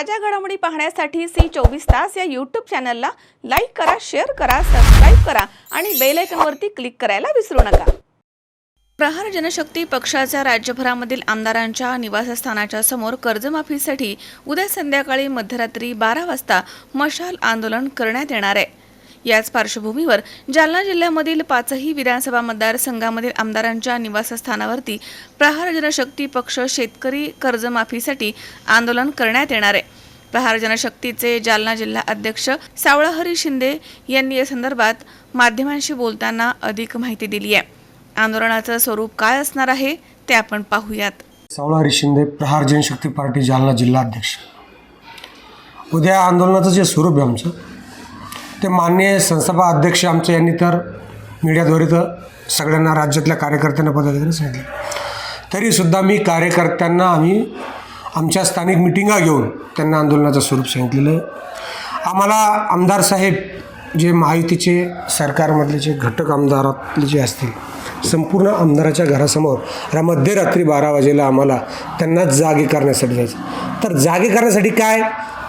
ताज्या घडामोडी पाहण्यासाठी सी चोवीस तास या यूट्यूब चॅनलला लाईक करा शेअर करा सबस्क्राईब करा आणि बेल आयकॉनवरती क्लिक करायला विसरू नका. प्रहार जनशक्ती पक्षाच्या राज्यभरामधील आमदारांच्या निवासस्थानाच्या समोर कर्जमाफीसाठी उद्या संध्याकाळी मध्यरात्री बारा वाजता मशाल आंदोलन करण्यात येणार आहे. याच पार्श्वभूमीवर जालना जिल्ह्यामधील पाचही विधानसभा मतदारसंघामधील आमदारांच्या निवासस्थानावरती प्रहार जनशक्ती पक्ष शेतकरी कर्जमाफीसाठी आंदोलन करण्यात येणार आहे. प्रहार जनशक्तीचे जालना जिल्हा अध्यक्ष सावळहरी शिंदे यांनी या संदर्भात माध्यमांशी बोलताना अधिक माहिती दिली आहे. आंदोलनाचं स्वरूप काय असणार आहे ते आपण पाहूयात. सावळारी शिंदे प्रहार जनशक्ती पार्टी जालना जिल्हाध्यक्ष उद्या आंदोलनाचं जे स्वरूप आहे आमचं ते मान्य संस्थापक अध्यक्ष आमचे यांनी तर मीडियाद्वारे तर सगळ्यांना राज्यातल्या कार्यकर्त्यांना पदाधिकारी सांगितलं. तरीसुद्धा मी कार्यकर्त्यांना आम्ही आमच्या स्थानिक मिटिंगा घेऊन त्यांना आंदोलनाचं स्वरूप सांगितलेलं आहे. आम्हाला आमदार साहेब जे महायुतीचे सरकारमधले जे घटक आमदारातले जे असतील संपूर्ण आमदाराच्या घरासमोर रा मध्यरात्री बारा वाजेला आम्हाला त्यांना जागे करण्यासाठी जायचं. तर जागे करण्यासाठी काय?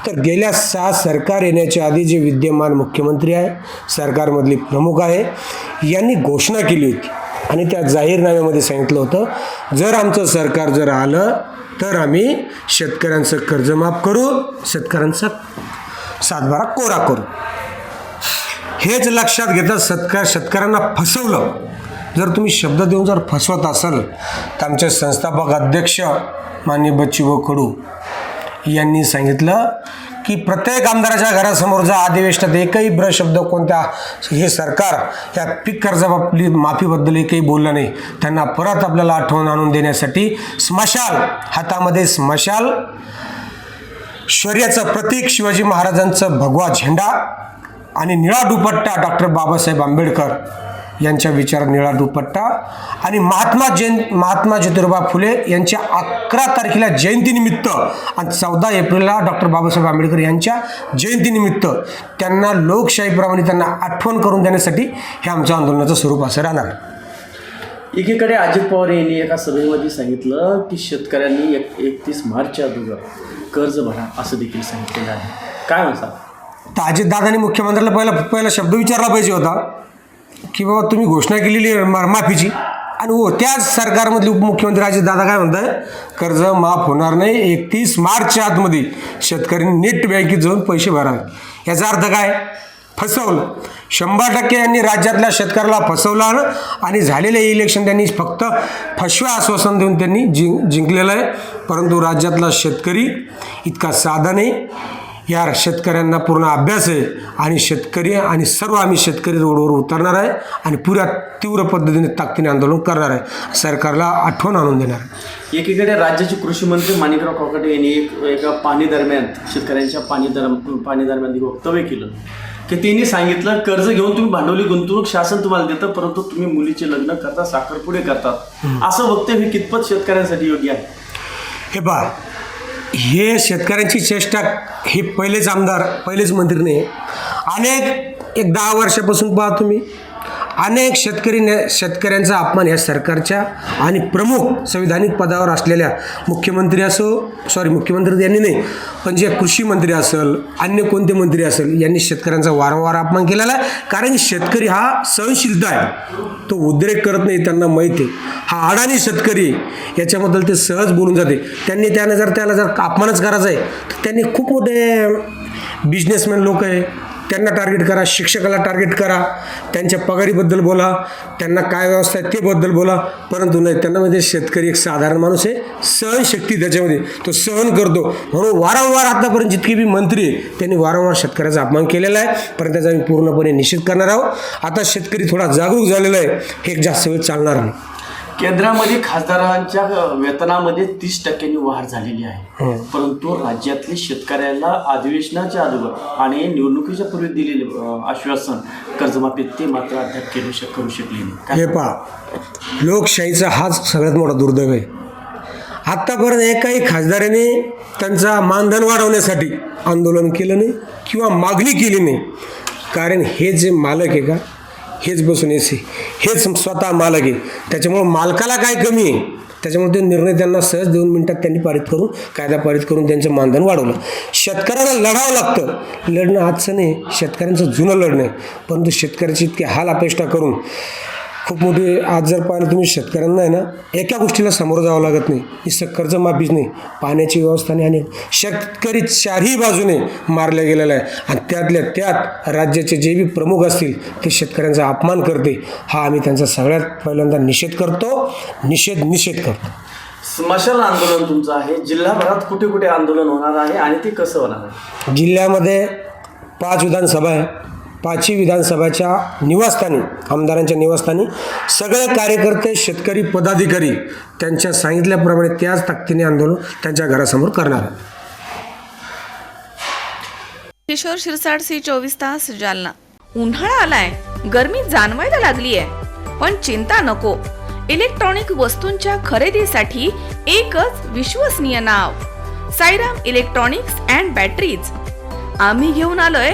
तर गेल्या सहा सरकार येण्याच्या आधी जे विद्यमान मुख्यमंत्री आहे सरकारमधली प्रमुख आहे यांनी घोषणा केली होती. आणि त्या जाहीरनाम्यामध्ये सांगितलं होतं जर आमचं सरकार जर आलं तर आम्ही शेतकऱ्यांचं कर्जमाफ करू शेतकऱ्यांचा सातबारा कोरा करू. हेच लक्षात घेता सत्कार शेतकऱ्यांना फसवलं. जर तुम्ही शब्द देऊन जर फसवत असाल तर आमचे संस्थापक अध्यक्ष माननीय बच्चूभाऊ कडू यांनी सांगितलं की प्रत्येक आमदाराच्या घरासमोरच्या अधिवेशनात एकही ब्र शब्द कोणत्या हे सरकार या पीक कर्ज माफीबद्दल एकही बोललं नाही. त्यांना परत आपल्याला आठवण आणून देण्यासाठी स्मशाल हातामध्ये स्मशाल शौर्याचं प्रतीक शिवाजी महाराजांचं भगवा झेंडा आणि निळा दुपट्टा डॉक्टर बाबासाहेब आंबेडकर यांच्या विचारात निळा दुपट्टा आणि महात्मा जयं महात्मा ज्योतिबा फुले यांच्या अकरा तारखेला जयंतीनिमित्त आणि चौदा एप्रिलला डॉक्टर बाबासाहेब आंबेडकर यांच्या जयंतीनिमित्त त्यांना लोकशाहीप्रमाणे त्यांना आठवण करून देण्यासाठी हे आमच्या आंदोलनाचं स्वरूप असं राहणार. एकीकडे अजित पवार यांनी एका सभेमध्ये सांगितलं की शेतकऱ्यांनी एक एकतीस मार्चच्या अगोदर कर्ज भरा असं देखील सांगितलेलं आहे. काय म्हणता? तर अजितदादांनी मुख्यमंत्र्याला पहिला पहिला शब्द विचारला पाहिजे होता. की बाबा तुम्ही घोषणा केलेली आहे मा- माफीची. आणि हो त्याच सरकारमधले उपमुख्यमंत्री अजितदादा काय म्हणताय? कर्ज माफ होणार नाही. एकतीस मार्चच्या आतमध्ये शेतकऱ्यांनी नेट बँकेत जाऊन पैसे भरावे. याचा अर्थ काय? फसवलं. शंभर टक्के यांनी राज्यातल्या शेतकऱ्याला फसवलं आणि झालेलं इलेक्शन त्यांनी फक्त फसव्या आश्वासन देऊन त्यांनी जिंक जिंकलेलं आहे. परंतु राज्यातला शेतकरी इतका साधा नाही. या शेतकऱ्यांना पूर्ण अभ्यास आहे आणि शेतकरी आणि सर्व आम्ही शेतकरी रोडवर उतरणार आहे आणि पुऱ्या तीव्र पद्धतीने ताकदीने आंदोलन करणार आहे. सरकारला आठवण आणून देणार आहे. एकीकडे राज्याचे कृषी मंत्री माणिकराव कोकाटे यांनी एक एका पाणी दरम्यान शेतकऱ्यांच्या पाणी दर पाणी दरम्यान एक वक्तव्य केलं. की त्यांनी सांगितलं कर्ज घेऊन तुम्ही भांडवली गुंतवणूक शासन तुम्हाला देतं परंतु तुम्ही मुलीचे लग्न करता साखरपुडे करतात. असं वक्तव्य कितपत शेतकऱ्यांसाठी योग्य आहे? हे पहा हे शेतकऱ्यांची चेष्टा हे पहिलेच आमदार पहिलेच मंत्रीने नाही अनेक एक दहा वर्षापासून पहा तुम्ही अनेक शेतकरी ने- शेतकऱ्यांचा अपमान या सरकारच्या आणि प्रमुख संविधानिक पदावर असलेल्या मुख्यमंत्री असो सॉरी मुख्यमंत्री यांनी नाही पण जे कृषी मंत्री असेल अन्य कोणते मंत्री असेल यांनी शेतकऱ्यांचा वारंवार अपमान केलेला आहे. कारण शेतकरी हा सहनशीलता आहे. तो उद्रेक करत नाही त्यांना माहिती आहे. हा अडाणी शेतकरी याच्याबद्दल ते सहज बोलून जाते. त्यांनी त्यानं जर त्याला जर अपमानच करायचा आहे तर त्यांनी खूप मोठे बिझनेसमॅन लोक आहे. त्यांना टार्गेट करा शिक्षकाला टार्गेट करा त्यांच्या पगारीबद्दल बोला त्यांना काय व्यवस्था आहे तेबद्दल बोला. परंतु नाही त्यांना म्हणजे शेतकरी एक साधारण माणूस आहे सहनशक्ती त्याच्यामध्ये तो सहन करतो. म्हणून वारंवार आतापर्यंत जितके बी मंत्री आहे त्यांनी वारंवार शेतकऱ्याचा अपमान केलेला आहे. परंतु त्याचा आम्ही पूर्णपणे निषेध करणार आहोत. आता शेतकरी थोडा जागरूक झालेला आहे हे एक जास्त वेळ चालणार नाही. केंद्रामध्ये खासदारांच्या वेतनामध्ये तीस टक्क्यांनी वाढ झालेली आहे. परंतु राज्यातले शेतकऱ्याला अधिवेशनाच्या अगोदर आणि निवडणुकीच्या पूर्वी दिलेले आश्वासन कर्जमाफी ते मात्र अद्याप केलं शक करू शकले नाही. हे पहा लोकशाहीचा हाच सगळ्यात मोठा दुर्दैव आहे. आत्तापर्यंत एकाही खासदाराने त्यांचा मानधन वाढवण्यासाठी आंदोलन केलं नाही किंवा मागणी केली नाही. कारण हे जे मालक आहे का हेच बसून एसी. हेच स्वतः मालक आहे. त्याच्यामुळं मालकाला काय कमी आहे? त्याच्यामुळे ते निर्णय त्यांना सहज दोन मिनिटात त्यांनी पारित करून कायदा पारित करून त्यांचं मानधन वाढवलं. शेतकऱ्याला लढावं लागतं. लढणं आजचं नाही शेतकऱ्यांचं जुनं लढणं आहे. परंतु शेतकऱ्याची इतकी हाल अपेक्षा करून खूप मोठी आज जर पाहिलं तुम्ही शेतकऱ्यांना आहे ना एका गोष्टीला सामोरं जावं लागत नाही. नुसतं कर्जमाफीच नाही. पाण्याची व्यवस्था नाही आणि शेतकरी चारही बाजूने मारल्या गेलेला आहे. आणि त्यातल्या त्यात राज्याचे जे बी प्रमुख असतील ते शेतकऱ्यांचा अपमान करते. हा आम्ही त्यांचा सगळ्यात पहिल्यांदा निषेध करतो. निषेध निषेध करतो. स्मशान आंदोलन तुमचं आहे. जिल्हाभरात कुठे कुठे आंदोलन होणार आहे आणि ते कसं होणार आहे? जिल्ह्यामध्ये पाच विधानसभा आहे. पाचवी विधानसभाच्या निवासस्थानी आमदारांच्या निवासस्थानी सगळे कार्यकर्ते शेतकरी पदाधिकारी त्यांच्या सांगितल्याप्रमाणे त्याच ताकदीने आंदोलन त्यांच्या घरासमोर करणार किशोर शिरसाट सी चोवीस तास जालना. उन्हाळा आलाय. गर्मी जाणवायला लागली आहे पण चिंता नको. इलेक्ट्रॉनिक वस्तूंच्या खरेदीसाठी एकच विश्वसनीय नाव. Sairam electronics and batteries. आम्ही घेऊन आलोय